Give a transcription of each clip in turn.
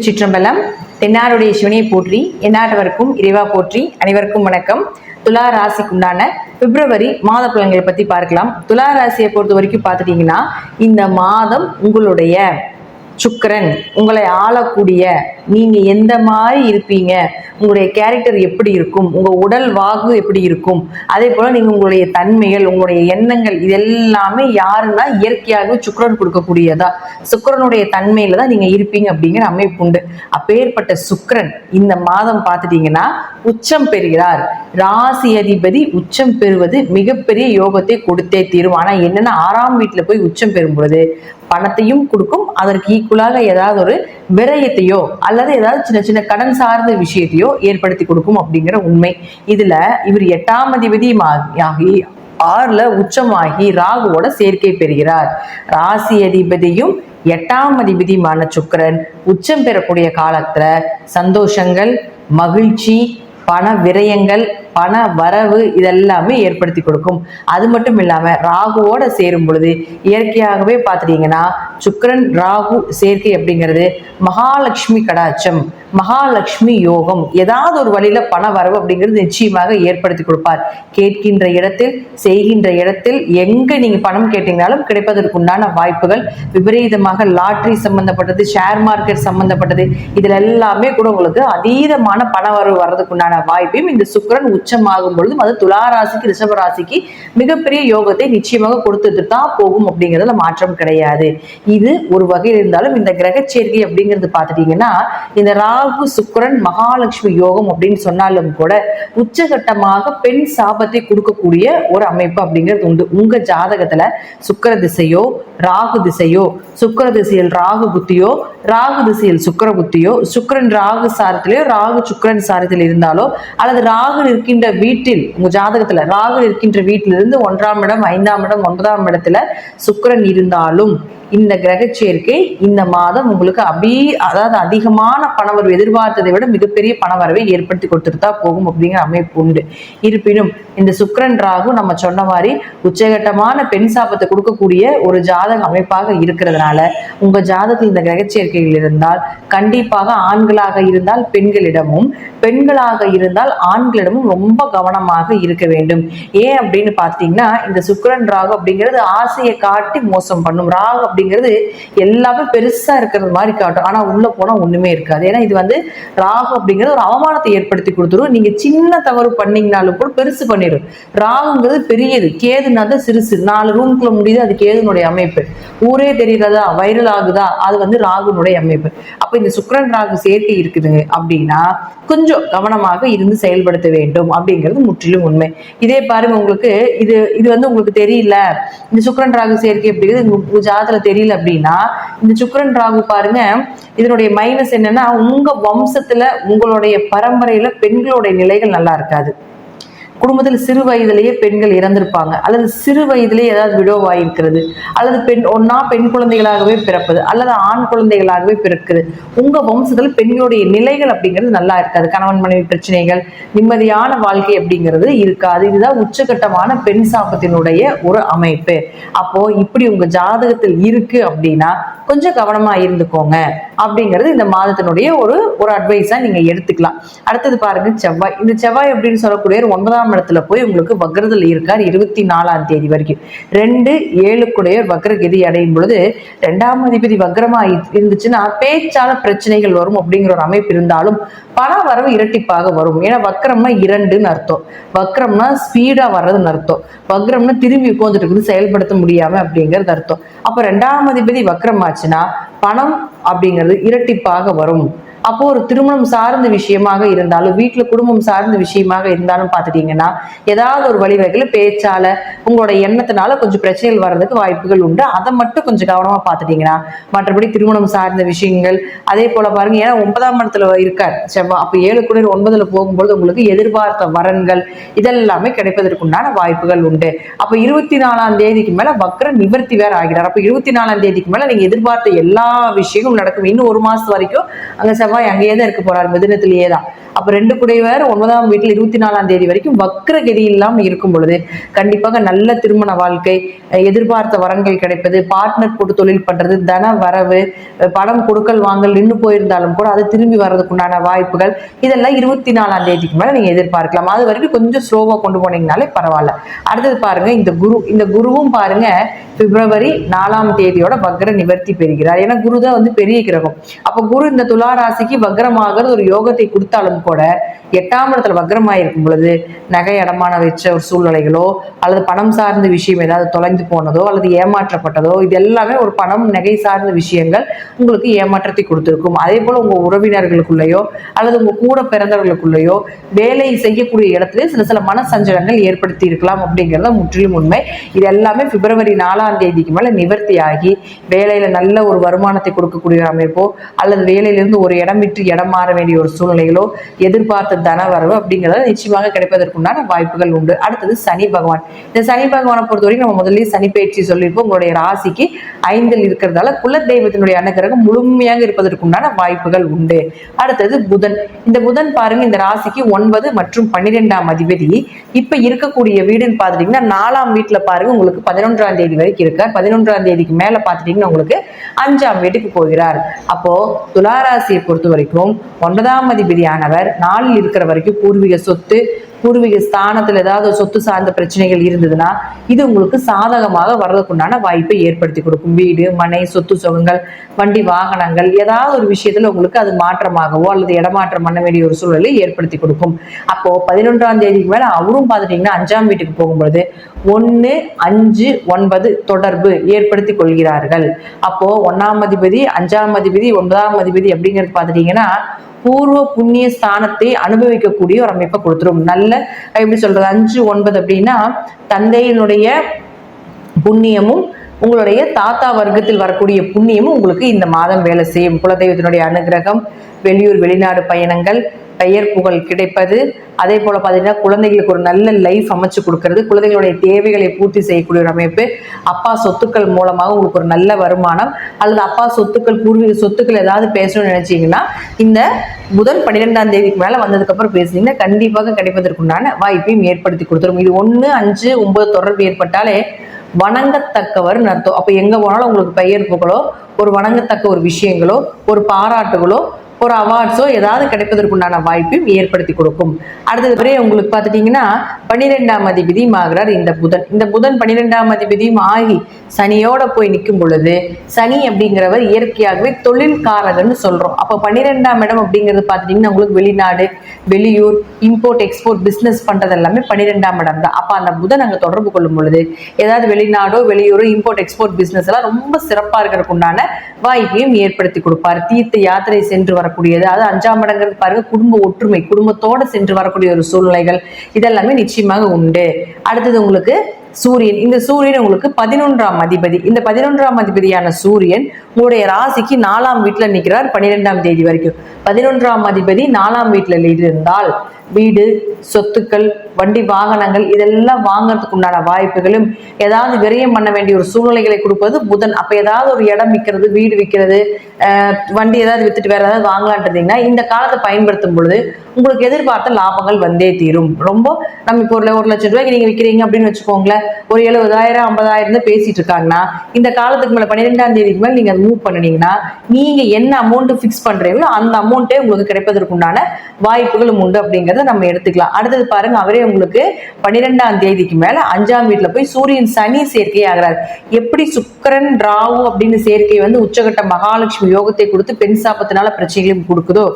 திருச்சிற்றம்பலம் தென்னாருடைய சிவனியை போற்றி எந்நாட்டவருக்கும் இறைவா போற்றி அனைவருக்கும் வணக்கம். துலா ராசிக்குண்டான பிப்ரவரி மாத பலன்களை பத்தி பார்க்கலாம். துலா ராசியை பொறுத்த வரைக்கும் பார்த்துட்டீங்கன்னா இந்த மாதம் உங்களுடைய சுக்கரன் உங்களை ஆளக்கூடிய நீங்க எந்த மாதிரி இருப்பீங்க உங்களுடைய கேரக்டர் எப்படி இருக்கும் உங்க உடல் வாகு எப்படி இருக்கும் அதே போல நீங்க உங்களுடைய தன்மைகள் உங்களுடைய எண்ணங்கள் இது எல்லாமே யாருன்னா இயற்கையாகவே சுக்கரன் கொடுக்கக்கூடியதா? சுக்கிரனுடைய தன்மையில தான் நீங்க இருப்பீங்க அப்படிங்கிற அமைப்பு உண்டு. அப்பேற்பட்ட சுக்கரன் இந்த மாதம் பார்த்துட்டீங்கன்னா உச்சம் பெறுகிறார். ராசி அதிபதி உச்சம் பெறுவது மிகப்பெரிய யோகத்தை கொடுத்தே தீரும். ஆனா என்னன்னா ஆறாம் வீட்டுல போய் உச்சம் பெறும் பொழுது பணத்தையும் கொடுக்கும். அதற்கு ஈக்குவலாக ஏதாவது ஒரு விரயத்தையோ அல்லது ஏதாவது சின்ன சின்ன கடன் சார்ந்த விஷயத்தையோ ஏற்படுத்தி கொடுக்கும் அப்படிங்கிற உண்மை. இதுல இவர் எட்டாம் அதிபதியும் ஆகி- ஆகி ஆறுல உச்சமாகி ராகுவோட சேர்க்கை பெறுகிறார். ராசி அதிபதியும் எட்டாம் அதிபதியுமான சுக்கிரன் உச்சம் பெறக்கூடிய காலத்துல சந்தோஷங்கள் மகிழ்ச்சி பண விரயங்கள் பண வரவு இதெல்லாமே ஏற்படுத்தி கொடுக்கும். அது மட்டும் இல்லாம ராகுவோட சேரும் பொழுது இயற்கையாகவே பார்த்துட்டீங்கன்னா சுக்கிரன் ராகு சேர்க்கை அப்படிங்கிறது மகாலட்சுமி கடாட்சம் மகாலட்சுமி யோகம் ஏதாவது ஒரு வழியில பண வரவு அப்படிங்கிறது நிச்சயமாக ஏற்படுத்தி கொடுப்பார். கேட்கின்ற இடத்தில் செய்கின்ற இடத்தில் எங்க நீங்க பணம் கேட்டீங்கனாலும் கிடைப்பதற்குண்டான வாய்ப்புகள் விபரீதமாக லாட்ரி சம்பந்தப்பட்டது ஷேர் மார்க்கெட் சம்பந்தப்பட்டது இதுல எல்லாமே கூட உங்களுக்கு அதீதமான பண வரவு வர்றதுக்குண்டான வாய்ப்பையும் இந்த சுக்கிரன் உச்சமாகும் பொழுதும் அது துலா ராசிக்கு ரிஷப ராசிக்கு மிகப்பெரிய யோகத்தை நிச்சயமாக கொடுத்துட்டு தான் போகும் அப்படிங்கிறதுல மாற்றம் கிடையாது. இது ஒரு வகையில் இருந்தாலும் இந்த கிரக சேர்க்கை அப்படிங்கிறது பார்த்துட்டீங்கன்னா இந்த ராகு சுக்கிரன் மகாலட்சுமி யோகம் அப்படின்னு சொன்னாலும் கூட உச்சகட்டமாக பெண் சாபத்தை கொடுக்கக்கூடிய ஒரு அமைப்பு அப்படிங்கிறது உண்டு. உங்க ஜாதகத்துல சுக்கர திசையோ ராகு திசையோ சுக்கர திசையில் ராகு புத்தியோ ராகு திசையில் சுக்கிர புத்தியோ சுக்கிரன் ராகு சாரத்திலேயோ ராகு சுக்கரன் சாரத்தில் இருந்தாலோ அல்லது ராகு இருக்கின்ற வீட்டில் உங்க ஜாதகத்துல ராகு இருக்கின்ற வீட்டிலிருந்து ஒன்றாம் இடம் ஐந்தாம் இடம் ஒன்பதாம் இடத்துல சுக்கிரன் இருந்தாலும் இந்த கிரக சேர்க்கை இந்த மாதம் உங்களுக்கு அபி அதாவது அதிகமான பணவரவு எதிர்பார்த்ததை விட மிகப்பெரிய பணவரவை ஏற்படுத்தி கொடுத்துட்டு தான் போகும் அப்படிங்கிற அமைப்பு உண்டு. இருப்பினும் இந்த சுக்கரன் ராகு நம்ம சொன்ன மாதிரி உச்சகட்டமான பெண் சாபத்தை கொடுக்கக்கூடிய ஒரு ஜாதக அமைப்பாக இருக்கிறதுனால உங்க ஜாதகத்தில் இந்த கிரகச்சேர்க்கைகள் இருந்தால் கண்டிப்பாக ஆண்களாக இருந்தால் பெண்களிடமும் பெண்களாக இருந்தால் ஆண்களிடமும் ரொம்ப கவனமாக இருக்க வேண்டும். ஏன் அப்படின்னு பார்த்தீங்கன்னா இந்த சுக்கரன் ராகு அப்படிங்கிறது ஆசையை காட்டி மோசம் பண்ணும். ராகு அப்படிங்கிறது எல்லாமே பெருசா இருக்கிறது மாதிரி காட்டும். ஆனா உள்ள போனா ஒண்ணுமே இருக்காது. ஏன்னா இது வந்து ராகு அப்படிங்கிறது ஒரு அவமானத்தை ஏற்படுத்தி கொடுத்துரும். நீங்க சின்ன தவறு பண்ணீங்கனாலும் கூட பெருசு பண்ணி பண்ணிடும் ராகுங்கிறது பெரியது. கேதுனா தான் சிறுசு. நாலு ரூம்குள்ள முடியுது அது கேதுனுடைய அமைப்பு. ஊரே தெரிகிறதா? வைரல் ஆகுதா? அது வந்து ராகுனுடைய அமைப்பு. அப்ப இந்த சுக்கரன் ராகு சேர்க்கை இருக்குது அப்படின்னா கொஞ்சம் கவனமாக இருந்து செயல்படுத்த வேண்டும் அப்படிங்கிறது முற்றிலும் உண்மை. இதே பாருங்க உங்களுக்கு இது இது வந்து உங்களுக்கு தெரியல. இந்த சுக்கரன் ராகு சேர்க்கை அப்படிங்கிறது உங்க ஜாதத்துல தெரியல அப்படின்னா இந்த சுக்கரன் ராகு பாருங்க இதனுடைய மைனஸ் என்னன்னா உங்க வம்சத்துல உங்களுடைய பரம்பரையில பெண்களுடைய நிலைகள் நல்லா இருக்காது. குடும்பத்தில் சிறு வயதிலேயே பெண்கள் இறந்திருப்பாங்க. அல்லது சிறு வயதிலேயே ஏதாவது விடோவாயிருக்கிறது. அல்லது பெண் ஒன்னா பெண் குழந்தைகளாகவே பிறப்பது. அல்லது ஆண் குழந்தைகளாகவே பிறக்குது. உங்க வம்சத்தில் பெண்களுடைய நிலைகள் அப்படிங்கிறது நல்லா இருக்காது. கணவன் மனைவி பிரச்சனைகள் நிம்மதியான வாழ்க்கை அப்படிங்கிறது இருக்காது. இதுதான் உச்சகட்டமான பெண் சாபத்தினுடைய ஒரு அமைப்பு. அப்போ இப்படி உங்க ஜாதகத்தில் இருக்கு அப்படின்னா கொஞ்சம் கவனமா இருந்துக்கோங்க அப்படிங்கிறது இந்த மாதத்தினுடைய ஒரு ஒரு அட்வைஸா நீங்க எடுத்துக்கலாம். அடுத்தது பாருங்க செவ்வாய். இந்த செவ்வாய் அப்படின்னு சொல்லக்கூடிய ஒன்பதாம் இடத்துல போய் உங்களுக்கு வக்ரத்தில் இருக்கார். இருபத்தி நாலாம் தேதி வரைக்கும். ரெண்டு ஏழுக்குடைய வக்ரகதி அடையும் பொழுது ரெண்டாம் அதிபதி வக்ரமா இருந்துச்சுன்னா பேச்சால பிரச்சனைகள் வரும் அப்படிங்கிற ஒரு அமைப்பு இருந்தாலும் பண வரவு இரட்டிப்பாக வரும். ஏன்னா வக்ரம்னா இரண்டுன்னு அர்த்தம். வக்ரம்னா ஸ்பீடா வர்றதுன்னு அர்த்தம். வக்ரம்னா திரும்பி உட்காந்துட்டு இருக்குது செயல்படுத்த முடியாம அப்படிங்கிறது அர்த்தம். அப்ப ரெண்டாம் அதிபதி வக்ரம் ஆச்சுன்னா பணம் அப்படிங்கிறது இரட்டிப்பாக வரும். அப்போ ஒரு திருமணம் சார்ந்த விஷயமாக இருந்தாலும் வீட்டுல குடும்பம் சார்ந்த விஷயமாக இருந்தாலும் பார்த்துட்டீங்கன்னா ஏதாவது ஒரு வழிவகையில பேச்சால உங்களோட எண்ணத்தினால கொஞ்சம் பிரச்சனைகள் வர்றதுக்கு வாய்ப்புகள் உண்டு. அதை மட்டும் கொஞ்சம் கவனமா பார்த்துட்டீங்கன்னா மற்றபடி திருமணம் சார்ந்த விஷயங்கள் அதே போல பாருங்க ஏன்னா ஒன்பதாம் இடத்துல இருக்கார் செவ்வாய் அப்போ ஏழு குளிர் ஒன்பதுல போகும்போது உங்களுக்கு எதிர்பார்த்த வரன்கள் இதெல்லாமே கிடைப்பதற்குண்டான வாய்ப்புகள் உண்டு. அப்போ இருபத்தி நாலாம் தேதிக்கு மேல வக்ர நிவர்த்தி வேற ஆகிறார். அப்போ இருபத்தி நாலாம் தேதிக்கு மேல நீங்க எதிர்பார்த்த எல்லா விஷயங்களும் நடக்கும். இன்னும் ஒரு மாசம் வரைக்கும் அங்க செவ்வாய் அங்கேயே தான் இருக்க போறார் மிதுனத்திலேயே தான். அப்ப ரெண்டு குடைவர் ஒன்பதாம் வீட்டில் இருபத்தி நாலாம் தேதி வரைக்கும் வக்ர கதி இல்லாமல் இருக்கும் பொழுது கண்டிப்பாக நல்ல திருமண வாழ்க்கை எதிர்பார்த்த வரங்கள் கிடைப்பது பார்ட்னர் போட்டு தொழில் பண்றது தன வரவு பணம் கொடுக்கல் வாங்கல் நின்று போயிருந்தாலும் கூட அது திரும்பி வர்றதுக்குண்டான வாய்ப்புகள். இதெல்லாம் இருபத்தி நாலாம் தேதிக்கு மேல நீங்க எதிர்பார்க்கலாம். அது வரைக்கும் கொஞ்சம் ஸ்லோவா கொண்டு போனீங்கனாலே பரவாயில்ல. அடுத்தது பாருங்க இந்த குரு இந்த குருவும் பாருங்க பிப்ரவரி நாலாம் தேதியோட வக்ர நிவர்த்தி பெறுகிறார். ஏன்னா குரு தான் வந்து பெரிய கிரகம். அப்ப குரு இந்த துலா ராசிக்கு வக்ரமாகிறது ஒரு யோகத்தை கொடுத்தாலும் கூட எட்டாம் இடத்துல வக்ரமாயிருக்கும் பொழுது நகை அடமான வச்ச ஒரு சூழ்நிலைகளோ அல்லது பணம் சார்ந்த விஷயம் ஏதாவது தொலைந்து போனதோ அல்லது ஏமாற்றப்பட்டதோ இது எல்லாமே ஒரு பணம் நகை சார்ந்த விஷயங்கள் உங்களுக்கு ஏமாற்றத்தை கொடுத்துருக்கும். அதே போல உங்க உறவினர்களுக்குள்ளேயோ அல்லது உங்க கூட பிறந்தவர்களுக்குள்ளேயோ வேலை செய்யக்கூடிய இடத்துல சில சில மன சஞ்சலங்கள் ஏற்படுத்தி இருக்கலாம் அப்படிங்கிறத முற்றிலும் உண்மை. இது எல்லாமே பிப்ரவரி நாலாம் தேதிக்கு மேல நிவர்த்தி ஆகி வேலையில நல்ல ஒரு வருமானத்தை கொடுக்கக்கூடிய அமைப்போ அல்லது வேலையிலிருந்து ஒரு இடம் விட்டு இடம் மாற வேண்டிய ஒரு சூழ்நிலைகளோ எதிர்பார்த்த தனவரவு அப்படிங்கிறத நிச்சயமாக கிடைப்பதற்குண்டான வாய்ப்புகள் உண்டு. அடுத்தது சனி பகவான். இந்த சனி பகவானை பொறுத்தவரைக்கும் நம்ம முதல்ல சனி பயிற்சி சொல்லியிருப்போம். உங்களுடைய ராசிக்கு ஐந்தில் இருக்கிறதால குல தெய்வத்தினுடைய அனுகிரகம் முழுமையாக இருப்பதற்குண்டான வாய்ப்புகள் உண்டு. அடுத்தது புதன். இந்த புதன் பாருங்க இந்த ராசிக்கு ஒன்பது மற்றும் பன்னிரெண்டாம் அதிபதி. இப்ப இருக்கக்கூடிய வீடுன்னு பார்த்துட்டீங்கன்னா நாலாம் வீட்டுல பாருங்க உங்களுக்கு பதினொன்றாம் தேதி வரைக்கும் இருக்கார். பதினொன்றாம் தேதிக்கு மேல பாத்துட்டீங்கன்னா உங்களுக்கு அஞ்சாம் வீட்டுக்கு போகிறார். அப்போ துளாராசியை பொறுத்த வரைக்கும் ஒன்பதாம் அதிபதியானவர் நாளில் இருக்கிற வரைக்கும் பூர்வீக சொத்து பூர்வீக ஸ்தானத்துல ஏதாவது சொத்து சார்ந்த பிரச்சனைகள் இருந்ததுன்னா இது உங்களுக்கு சாதகமாக வர்றதுக்குண்டான வாய்ப்பை ஏற்படுத்தி கொடுக்கும். வீடு மனை சொத்து சுகங்கள் வண்டி வாகனங்கள் ஏதாவது ஒரு விஷயத்துல உங்களுக்கு அது மாற்றமாகவோ அல்லது இடமாற்றம் பண்ண வேண்டிய ஒரு சூழலை ஏற்படுத்தி கொடுக்கும். அப்போ பதினொன்றாம் தேதிக்கு மேல அவரும் பார்த்துட்டீங்கன்னா அஞ்சாம் வீட்டுக்கு போகும்பொழுது ஒன்று அஞ்சு ஒன்பது தொடர்பு ஏற்படுத்தி கொள்கிறார்கள். அப்போ ஒன்னாம் அதிபதி அஞ்சாம் அதிபதி ஒன்பதாம் அதிபதி அப்படிங்கிறது பார்த்துட்டீங்கன்னா பூர்வ புண்ணிய ஸ்தானத்தை அனுபவிக்கக்கூடிய ஒரு அமைப்பை கொடுத்துரும். நல்ல எப்படி சொல்றது அஞ்சு ஒன்பது அப்படின்னா தந்தையினுடைய புண்ணியமும் உங்களுடைய தாத்தா வர்க்கத்தில் வரக்கூடிய புண்ணியமும் உங்களுக்கு இந்த மாதம் வேலை செய்யும். குலதெய்வத்தினுடைய அனுகிரகம் வெளியூர் வெளிநாடு பயணங்கள் பெயர் புகழ் கிடைப்பது. அதே போல பார்த்தீங்கன்னா குழந்தைகளுக்கு ஒரு நல்ல லைஃப் அமைச்சு கொடுக்கறது. குழந்தைகளுடைய தேவைகளை பூர்த்தி செய்யக்கூடிய ஒரு அமைப்பு. அப்பா சொத்துக்கள் மூலமாக உங்களுக்கு ஒரு நல்ல வருமானம். அல்லது அப்பா சொத்துக்கள் பூர்வீக சொத்துக்கள் ஏதாவது பேசணும்னு நினைச்சீங்கன்னா இந்த புதன் பன்னிரெண்டாம் தேதிக்கு மேல வந்ததுக்கு அப்புறம் பேசுனீங்கன்னா கண்டிப்பாக கிடைப்பதற்குண்டான வாய்ப்பையும் ஏற்படுத்தி கொடுத்துரும். இது ஒன்று அஞ்சு ஒன்பது தொடர்பு ஏற்பட்டாலே வணங்கத்தக்கவர்னு அர்த்தம். அப்போ எங்கே போனாலும் உங்களுக்கு பெயர் புகழோ ஒரு வணங்கத்தக்க ஒரு விஷயங்களோ ஒரு பாராட்டுகளோ ஒரு அவார்ட்ஸோ ஏதாவது கிடைப்பதற்குண்டான வாய்ப்பையும் ஏற்படுத்தி கொடுக்கும். அடுத்தது பிறகு உங்களுக்கு பார்த்துட்டீங்கன்னா பன்னிரெண்டாம் அதிபதியும் ஆகிறார் இந்த புதன். இந்த புதன் பன்னிரெண்டாம் அதிபதியும் ஆகி சனியோட போய் நிற்கும் பொழுது சனி அப்படிங்கிறவர் இயற்கையாகவே தொழில்காரகன்னு சொல்றோம். அப்போ பன்னிரெண்டாம் இடம் அப்படிங்கிறது பார்த்துட்டீங்கன்னா உங்களுக்கு வெளிநாடு வெளியூர் இம்போர்ட் எக்ஸ்போர்ட் பிஸ்னஸ் பண்றது எல்லாமே பன்னிரெண்டாம் இடம் தான். அப்போ அந்த புதன் அங்கே தொடர்பு கொள்ளும் பொழுது ஏதாவது வெளிநாடோ வெளியூரோ இம்போர்ட் எக்ஸ்போர்ட் பிஸ்னஸ் எல்லாம் ரொம்ப சிறப்பாக இருக்கிறதுக்குண்டான வாய்ப்பையும் ஏற்படுத்தி கொடுப்பார். தீர்த்த யாத்திரை சென்று வர வரக்கூடியது. அது அஞ்சாம் இடங்கிறது பாருங்க குடும்ப ஒற்றுமை குடும்பத்தோட சென்று வரக்கூடிய ஒரு சூழ்நிலைகள். இதெல்லாமே நிச்சயமாக உண்டு. அடுத்தது உங்களுக்கு சூரியன். இந்த சூரியன் உங்களுக்கு பதினொன்றாம் அதிபதி. இந்த பதினொன்றாம் அதிபதியான சூரியன் உங்களுடைய ராசிக்கு நாலாம் வீட்டுல நிற்கிறார் பன்னிரெண்டாம் தேதி வரைக்கும். பதினொன்றாம் அதிபதி நாலாம் வீட்டுல இருந்தால் வீடு சொத்துக்கள் வண்டி வாகனங்கள் இதெல்லாம் வாங்குறதுக்கு உண்டான வாய்ப்புகளும் ஏதாவது விரயம் பண்ண வேண்டிய ஒரு சூழ்நிலைகளை கொடுப்பது புதன். அப்ப ஏதாவது ஒரு இடம் விற்கிறது வீடு விற்கிறது வண்டி ஏதாவது வித்துட்டு வேற ஏதாவது வாங்கலான்றீங்கன்னா இந்த காலத்தை பயன்படுத்தும் பொழுது உங்களுக்கு எதிர்பார்த்த லாபங்கள் வந்தே தீரும். ரொம்ப நம்ம இப்போ ஒரு ஒரு லட்சம் ரூபாய்க்கு நீங்க விற்கிறீங்க அப்படின்னு வச்சுக்கோங்களேன் ஒரு எழுபதாயிரம் ஐம்பதாயிரம் தான் பேசிட்டு இருக்காங்கன்னா இந்த காலத்துக்கு மேல பன்னிரெண்டாம் தேதிக்கு மேல நீங்க மூவ் பண்ணுனீங்கன்னா நீங்க என்ன அமௌண்ட் ஃபிக்ஸ் பண்றீங்களோ அந்த அமௌண்ட்டே உங்களுக்கு கிடைப்பதற்குண்டான வாய்ப்புகளும் உண்டு அப்படிங்கிறது நம்ம எடுத்துக்கலாம். அடுத்தது பாருங்க அவரே உங்களுக்கு பன்னிரெண்டாம் தேதிக்கு மேல அஞ்சாம் வீட்டுல போய் சூரியன் சனி சேர்க்கை ஆகிறார். எப்படி சுக்கிரன் ராகு அப்படின்னு சேர்க்கை வந்து உச்சகட்ட மகாலட்சுமி யோகத்தை கொடுத்து பெண் சாபத்தினால பிரச்சனைகளையும் கொடுக்குதோ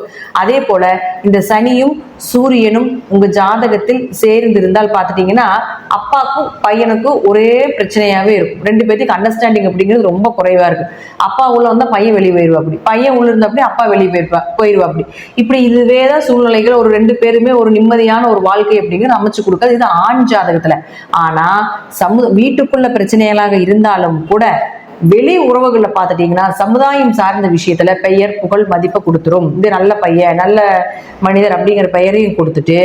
அதே போல இந்த சனியும் சூரியனும் உங்க ஜாதகத்தில் சேர்ந்து இருந்தால் பார்த்துட்டீங்கன்னா அப்பாவுக்கும் பையனுக்கும் ஒரே பிரச்சனையாவே இருக்கும். ரெண்டு பேத்துக்கு அண்டர்ஸ்டாண்டிங் அப்படிங்கிறது ரொம்ப குறைவா இருக்கு அப்பா உள்ள வந்தா பையன் வெளியே போயிருவா அப்படி. பையன் உள்ள இருந்தா அப்படி அப்பா வெளியே போயிருப்பா போயிருவா அப்படி. இப்படி இதுவே தான் சூழ்நிலைகள். ஒரு ரெண்டு பேருமே ஒரு நிம்மதியான ஒரு வாழ்க்கை அப்படிங்கிறது அமைச்சு கொடுக்காது. இது ஆண் ஜாதகத்துல. ஆனா சமு வீட்டுக்குள்ள பிரச்சனைகளாக இருந்தாலும் கூட வெளி உறவுகளில் பார்த்துட்டீங்கன்னா சமுதாயம் சார்ந்த விஷயத்துல பெயர் புகழ் மதிப்பை கொடுத்துரும். இது நல்ல பையன் நல்ல மனிதர் அப்படிங்கிற பெயரையும் கொடுத்துட்டு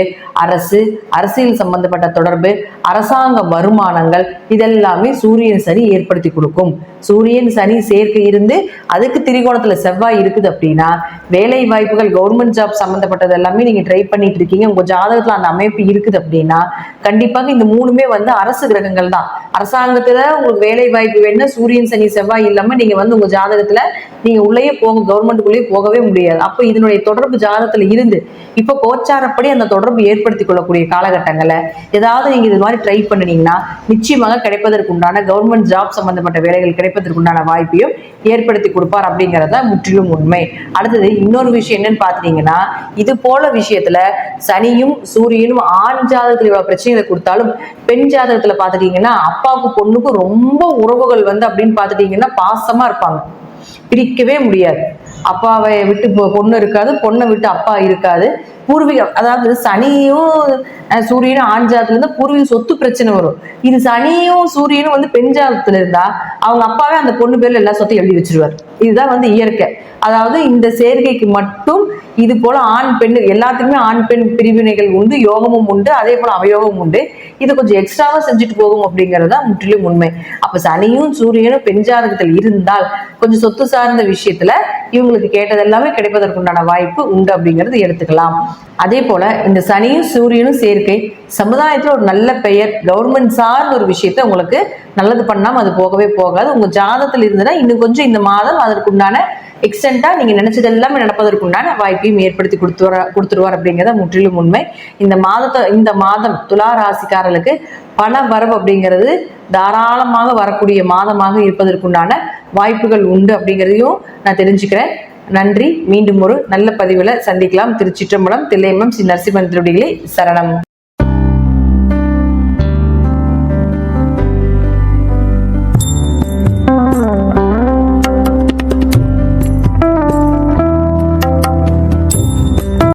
அரசு அரசியல் சம்பந்தப்பட்ட தொடர்பு அரசாங்க வருமானங்கள் இதெல்லாமே சூரியன் சனி ஏற்படுத்தி கொடுக்கும். சூரியன் சனி சேர்க்கை இருந்து அதுக்கு திரிகோணத்துல செவ்வாய் இருக்குது அப்படின்னா வேலை வாய்ப்புகள் கவர்மெண்ட் ஜாப் சம்பந்தப்பட்டது எல்லாமே நீங்க ட்ரை பண்ணிட்டு இருக்கீங்க. உங்க ஜாதகத்துல அந்த அமைப்பு இருக்குது அப்படின்னா கண்டிப்பாக இந்த மூணுமே வந்து அரசு கிரகங்கள் தான். அரசாங்கத்துல உங்களுக்கு வேலை வாய்ப்பு வேணும்னா சூரியன் சனி சனி செவ்வாய் இல்லாம நீங்க வந்து உங்க ஜாதகத்துல நீங்க உள்ளேயே போக கவர்மெண்ட்டுக்குள்ளேயே போகவே முடியாது. அப்போ இதனுடைய தொடர்பு ஜாதகத்துல இருந்து இப்போ கோச்சாரப்படி அந்த தொடர்பு ஏற்படுத்திக் கொள்ளக்கூடிய காலகட்டங்கள்ல ஏதாவது நீங்க இது மாதிரி ட்ரை பண்ணினீங்கன்னா நிச்சயமாக கிடைப்பதற்கு உண்டான கவர்மெண்ட் ஜாப் சம்பந்தப்பட்ட வேலைகள் கிடைப்பதற்கு உண்டான வாய்ப்பையும் ஏற்படுத்தி கொடுப்பார் அப்படிங்கறத முற்றிலும் உண்மை. அடுத்தது இன்னொரு விஷயம் என்னன்னு பாத்தீங்கன்னா இது போல விஷயத்துல சனியும் சூரியனும் ஆண் ஜாதகத்துல இவ்வளவு பிரச்சனைகளை கொடுத்தாலும் பெண் ஜாதகத்துல பாத்துட்டீங்கன்னா அப்பாவுக்கு பொண்ணுக்கும் ரொம்ப உறவுகள் வந்து அப்படின்னு பாத்துட்டீங்கன்னா பாசமா இருப்பாங்க. பிரிக்கவே முடியாது. அப்பாவை விட்டு பொண்ணு இருக்காது பொண்ணை விட்டு அப்பா இருக்காது. பூர்வீகம். அதாவது சனியும் சூரியனும் ஆண் ஜாதத்துல இருந்தா பூர்வீக சொத்து பிரச்சனை வரும். இது சனியும் சூரியனும் வந்து பெண் ஜாதத்துல இருந்தா அவங்க அப்பாவே அந்த பொண்ணு பேர்ல எல்லா சொத்தையும் எழுதி வச்சிருவார். இதுதான் வந்து இயற்கை. அதாவது இந்த சேர்க்கைக்கு மட்டும் இது போல ஆண் பெண் எல்லாத்துக்குமே ஆண் பெண் பிரிவினைகள் உண்டு யோகமும் உண்டு அதே போல அவயோகமும் உண்டு. இது கொஞ்சம் எக்ஸ்ட்ராவா செஞ்சுட்டு போகும் அப்படிங்கிறது தான் முற்றிலும் உண்மை. அப்ப சனியும் சூரியனும் பெண் ஜாதகத்தில் இருந்தால் கொஞ்சம் சொத்து சார்ந்த விஷயத்துல இவங்களுக்கு கேட்டது எல்லாமே கிடைப்பதற்குண்டான வாய்ப்பு உண்டு அப்படிங்கிறது எடுத்துக்கலாம். அதே போல இந்த சனியும் சூரியனும் சேர்க்கை சமுதாயத்தில் ஒரு நல்ல பெயர் கவர்மெண்ட் சார்ந்த ஒரு விஷயத்தை உங்களுக்கு நல்லது பண்ணாம அது போகவே போகாது. உங்க ஜாதத்தில் இருந்ததுன்னா இன்னும் கொஞ்சம் இந்த மாதம் அதற்குண்டான எக்ஸ்டெண்டா நீங்க நினைச்சது எல்லாமே நடப்பதற்குண்டான வாய்ப்பையும் ஏற்படுத்தி கொடுத்துவர கொடுத்துருவார் அப்படிங்கிறத முற்றிலும் உண்மை. இந்த மாதத்தை இந்த மாதம் துலா ராசிக்காரர்களுக்கு பண வரவு அப்படிங்கிறது தாராளமாக வரக்கூடிய மாதமாக இருப்பதற்குண்டான வாய்ப்புகள் உண்டு அப்படிங்கிறதையும் நான் தெரிஞ்சுக்கிறேன். நன்றி. மீண்டும் ஒரு நல்ல பதிவில் சந்திக்கலாம். திருச்சிற்றம்பலம் தில்லையம்மம் ஸ்ரீ நரசிம்மன் திருடிகளே சரணம்.